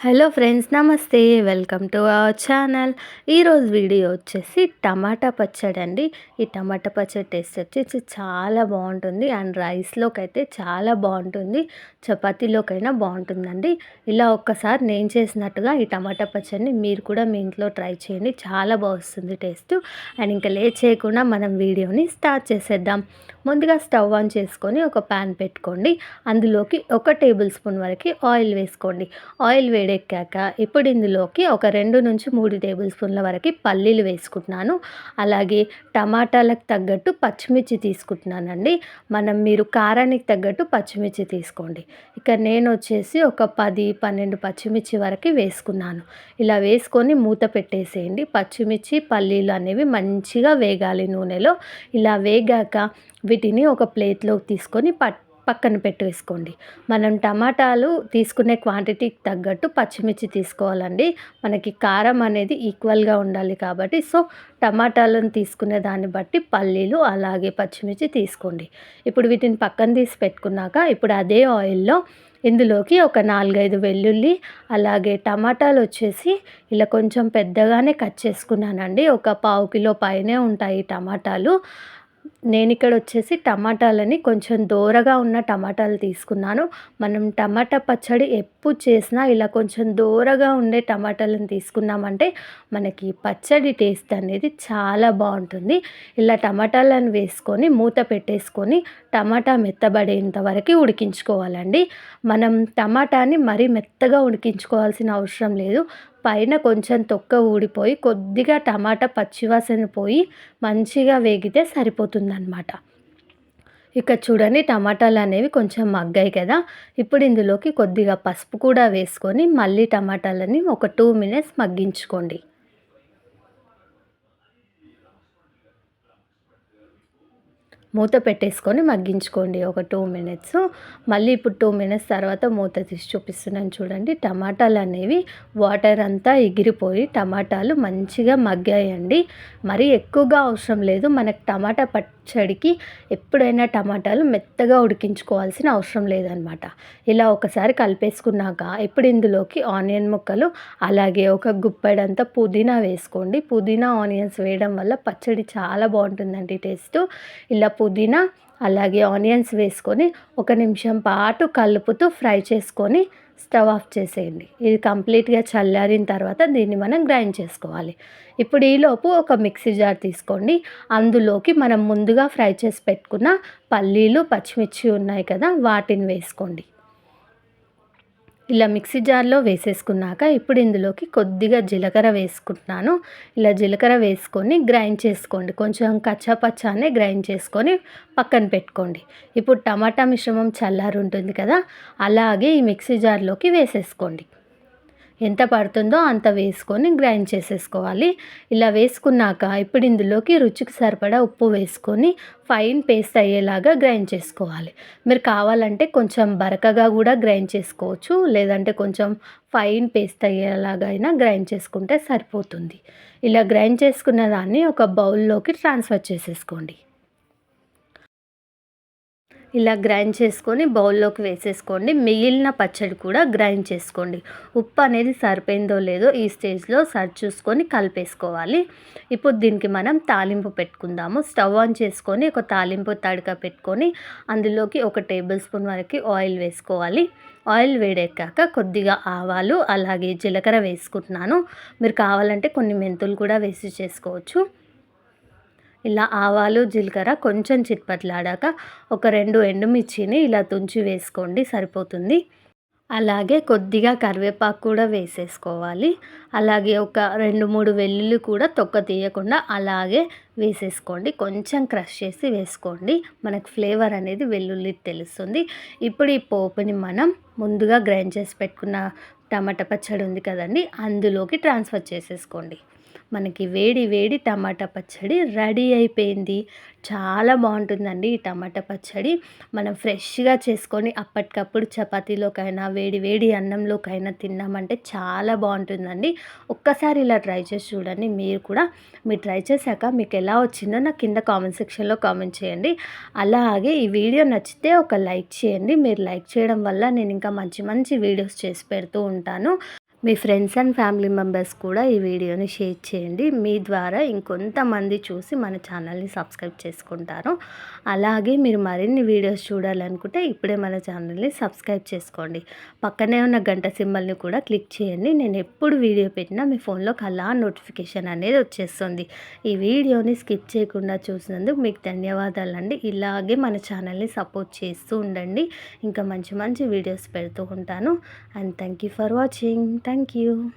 Hello friends నమస్తే. Welcome to our channel. ఈరోజు video వచ్చేసి టమాటా పచ్చడి అండి. ఈ టమాటా పచ్చడి టేస్ట్ వచ్చేసి చాలా బాగుంటుంది అండ్ రైస్లోకి అయితే చాలా బాగుంటుంది. చపాతీలోకైనా బాగుంటుందండి. ఇలా ఒక్కసారి నేను చేసినట్టుగా ఈ టమాటా పచ్చడిని మీరు కూడా మీ ఇంట్లో ట్రై చేయండి. చాలా బాగుంది టేస్ట్. అండ్ ఇంకా లేట్ చేయకుండా మనం వీడియోని స్టార్ట్ చేసేద్దాం. ముందుగా స్టవ్ ఆన్ చేసుకొని ఒక ప్యాన్ పెట్టుకోండి. అందులోకి ఒక టేబుల్ స్పూన్ వరకు ఆయిల్ వేసుకోండి. ఆయిల్ వేడెక్కాక ఇప్పుడు ఇందులోకి ఒక రెండు నుంచి మూడు టేబుల్ స్పూన్ల వరకు పల్లీలు వేసుకుంటున్నాను. అలాగే టమాటాలకు తగ్గట్టు పచ్చిమిర్చి తీసుకుంటున్నానండి. మనం మీరు కారానికి తగ్గట్టు పచ్చిమిర్చి తీసుకోండి. ఇక నేను వచ్చేసి ఒక పది పన్నెండు పచ్చిమిర్చి వరకు వేసుకున్నాను. ఇలా వేసుకొని మూత పెట్టేసేయండి. పచ్చిమిర్చి పల్లీలు అనేవి మంచిగా వేగాలి నూనెలో. ఇలా వేగాక వీటిని ఒక ప్లేట్లోకి తీసుకొని పట్ పక్కన పెట్టేసుకోండి. మనం టమాటాలు తీసుకునే క్వాంటిటీకి తగ్గట్టు పచ్చిమిర్చి తీసుకోవాలండి. మనకి కారం అనేది ఈక్వల్గా ఉండాలి కాబట్టి సో టమాటాలను తీసుకునే దాన్ని బట్టి పల్లీలు అలాగే పచ్చిమిర్చి తీసుకోండి. ఇప్పుడు వీటిని పక్కన తీసి పెట్టుకున్నాక ఇప్పుడు అదే ఆయిల్లో ఇందులోకి ఒక నాలుగైదు వెల్లుల్లి అలాగే టమాటాలు వచ్చేసి ఇలా కొంచెం పెద్దగానే కట్ చేసుకున్నానండి. ఒక పావు కిలో పైనే ఉంటాయి టమాటాలు. నేను ఇక్కడ వచ్చేసి టమాటాలని కొంచెం దోరగా ఉన్న టమాటాలు తీసుకున్నాను. మనం టమాటా పచ్చడి ఎప్పుడు చేసినా ఇలా కొంచెం దోరగా ఉండే టమాటాలను తీసుకున్నామంటే మనకి పచ్చడి టేస్ట్ అనేది చాలా బాగుంటుంది. ఇలా టమాటాలను వేసుకొని మూత పెట్టేసుకొని టమాటా మెత్తబడేంత వరకు ఉడికించుకోవాలండి. మనం టమాటాని మరీ మెత్తగా ఉడికించుకోవాల్సిన అవసరం లేదు. పైన కొంచెం తొక్క ఊడిపోయి కొద్దిగా టమాటా పచ్చివాసన పోయి మంచిగా వేగితే సరిపోతుందన్నమాట. ఇక చూడండి టమాటాలు అనేవి కొంచెం మగ్గాయి కదా. ఇప్పుడు ఇందులోకి కొద్దిగా పసుపు కూడా వేసుకొని మళ్ళీ టమాటాలని ఒక టూ మినిట్స్ మగ్గించుకోండి. మూత పెట్టేసుకొని మగ్గించుకోండి ఒక టూ మినిట్స్. మళ్ళీ ఇప్పుడు టూ మినిట్స్ తర్వాత మూత తీసి చూపిస్తున్నాను చూడండి. టమాటాలు అనేవి వాటర్ అంతా ఎగిరిపోయి టమాటాలు మంచిగా మగ్గాయండి. మరీ ఎక్కువగా అవసరం లేదు. మనకు టమాటా పచ్చడికి ఎప్పుడైనా టమాటాలు మెత్తగా ఉడికించుకోవాల్సిన అవసరం లేదనమాట ఇలా ఒకసారి కలిపేసుకున్నాక ఇప్పుడు ఇందులోకి ఆనియన్ ముక్కలు అలాగే ఒక గుప్పెడంతా పుదీనా వేసుకోండి. పుదీనా ఆనియన్స్ వేయడం వల్ల పచ్చడి చాలా బాగుంటుందండి టేస్ట్. ఇలా పుదీనా అలాగే ఆనియన్స్ వేసుకొని ఒక నిమిషం పాటు కలుపుతూ ఫ్రై చేసుకొని స్టవ్ ఆఫ్ చేసేయండి. ఇది కంప్లీట్గా చల్లారిన తర్వాత దీన్ని మనం గ్రైండ్ చేసుకోవాలి. ఇప్పుడు ఈలోపు ఒక మిక్సీ జార్ తీసుకోండి. అందులోకి మనం ముందుగా ఫ్రై చేసి పెట్టుకున్న పల్లీలు పచ్చిమిర్చి ఉన్నాయి కదా వాటిని వేసుకోండి. ఇలా మిక్సీ జార్లో వేసేసుకున్నాక ఇప్పుడు ఇందులోకి కొద్దిగా జీలకర్ర వేసుకుంటున్నాను. ఇలా జీలకర్ర వేసుకొని గ్రైండ్ చేసుకోండి. కొంచెం కచ్చాపచ్చానే గ్రైండ్ చేసుకొని పక్కన పెట్టుకోండి. ఇప్పుడు టమాటా మిశ్రమం చల్లారు ఉంటుంది కదా అలాగే ఈ మిక్సీ జార్లోకి వేసేసుకోండి. ఎంత పడుతుందో అంత వేసుకొని గ్రైండ్ చేసేసుకోవాలి. ఇలా వేసుకున్నాక ఇప్పుడు ఇందులోకి రుచికి సరిపడా ఉప్పు వేసుకొని ఫైన్ పేస్ట్ అయ్యేలాగా గ్రైండ్ చేసుకోవాలి. మీరు కావాలంటే కొంచెం బరకగా కూడా గ్రైండ్ చేసుకోవచ్చు లేదంటే కొంచెం ఫైన్ పేస్ట్ అయ్యేలాగా అయినా గ్రైండ్ చేసుకుంటే సరిపోతుంది. ఇలా గ్రైండ్ చేసుకున్న దాన్ని ఒక బౌల్లోకి ట్రాన్స్ఫర్ చేసేసుకోండి. ఇలా గ్రైండ్ చేసుకొని బౌల్లోకి వేసేసుకోండి. మిగిలిన పచ్చడి కూడా గ్రైండ్ చేసుకోండి. ఉప్పు అనేది సరిపోయిందో లేదో ఈ స్టేజ్లో సరి చూసుకొని కలిపేసుకోవాలి. ఇప్పుడు దీనికి మనం తాలింపు పెట్టుకుందాము. స్టవ్ ఆన్ చేసుకొని ఒక తాలింపు తడక పెట్టుకొని అందులోకి ఒక టేబుల్ స్పూన్ వరకు ఆయిల్ వేసుకోవాలి. ఆయిల్ వేడెక్కాక కొద్దిగా ఆవాలు అలాగే జీలకర్ర వేసుకుంటున్నాను. మీరు కావాలంటే కొన్ని మెంతులు కూడా వేసి చేసుకోవచ్చు. ఇలా ఆవాలు జీలకర్ర కొంచెం చిట్పట్లాడాక ఒక రెండు ఎండుమిర్చిని ఇలా తుంచి వేసుకోండి సరిపోతుంది. అలాగే కొద్దిగా కరివేపాకు కూడా వేసేసుకోవాలి. అలాగే ఒక రెండు మూడు వెల్లుల్లి కూడా తొక్క తీయకుండా అలాగే వేసేసుకోండి. కొంచెం క్రష్ చేసి వేసుకోండి. మనకు ఫ్లేవర్ అనేది వెల్లుల్లి తెలుస్తుంది. ఇప్పుడు ఈ పోపుని మనం ముందుగా గ్రైండ్ చేసి పెట్టుకున్న టమాటా పచ్చడి ఉంది కదండి అందులోకి ట్రాన్స్ఫర్ చేసేసుకోండి. మనకి వేడి వేడి టమాటా పచ్చడి రెడీ అయిపోయింది. చాలా బాగుంటుందండి ఈ టమాటా పచ్చడి. మనం ఫ్రెష్గా చేసుకొని అప్పటికప్పుడు చపాతీలోకైనా వేడి వేడి అన్నంలోకైనా తిన్నామంటే చాలా బాగుంటుందండి. ఒక్కసారి ఇలా ట్రై చేసి చూడండి. మీరు కూడా మీరు ట్రై చేశాక మీకు ఎలా వచ్చిందో నాకు కింద కామెంట్ సెక్షన్లో కామెంట్ చేయండి. అలాగే ఈ వీడియో నచ్చితే ఒక లైక్ చేయండి. మీరు లైక్ చేయడం వల్ల నేను ఇంకా మంచి మంచి వీడియోస్ చేసి పెడుతూ ఉంటాను. మీ ఫ్రెండ్స్ అండ్ ఫ్యామిలీ మెంబర్స్ కూడా ఈ వీడియోని షేర్ చేయండి. మీ ద్వారా ఇంకొంతమంది చూసి మన ఛానల్ని సబ్స్క్రైబ్ చేసుకుంటారు. అలాగే మీరు మరిన్ని వీడియోస్ చూడాలనుకుంటే ఇప్పుడే మన ఛానల్ని సబ్స్క్రైబ్ చేసుకోండి. పక్కనే ఉన్న గంట సింబల్ని కూడా క్లిక్ చేయండి. నేను ఎప్పుడు వీడియో పెట్టినా మీ ఫోన్లోకి అలా నోటిఫికేషన్ అనేది వచ్చేస్తుంది. ఈ వీడియోని స్కిప్ చేయకుండా చూసినందుకు మీకు ధన్యవాదాలండి. ఇలాగే మన ఛానల్ని సపోర్ట్ చేస్తూ ఉండండి. ఇంకా మంచి మంచి వీడియోస్ పెడుతూ ఉంటాను. And thank you for watching. thank you.